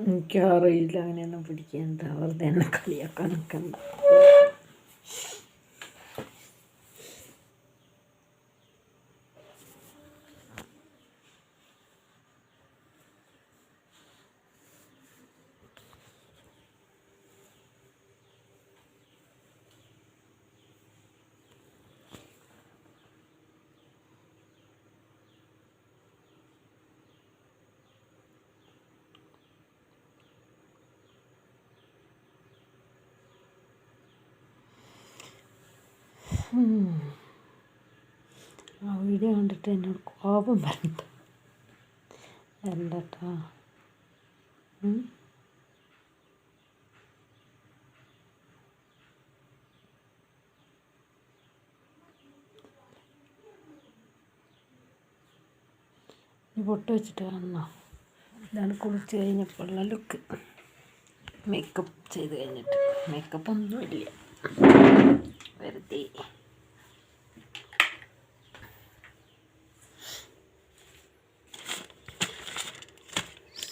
എനിക്കറിയില്ല അങ്ങനെയൊന്നും പിടിക്കാൻ വെറുതെ എന്നെ കളിയാക്കാൻ നിൽക്കണ്ട ആ വീഡിയോ കണ്ടിട്ട് എന്നോട് കോപം വരണ്ട. എന്താട്ടാ. ഈ പൊട്ട് വെച്ചിട്ട് കാണണോ? ഇതാണ് കുളിച്ച് കഴിഞ്ഞപ്പോഴുള്ള ലുക്ക്. മേക്കപ്പ് ചെയ്ത് കഴിഞ്ഞിട്ട്. മേക്കപ്പ് ഒന്നുമില്ല. വെറുതെ.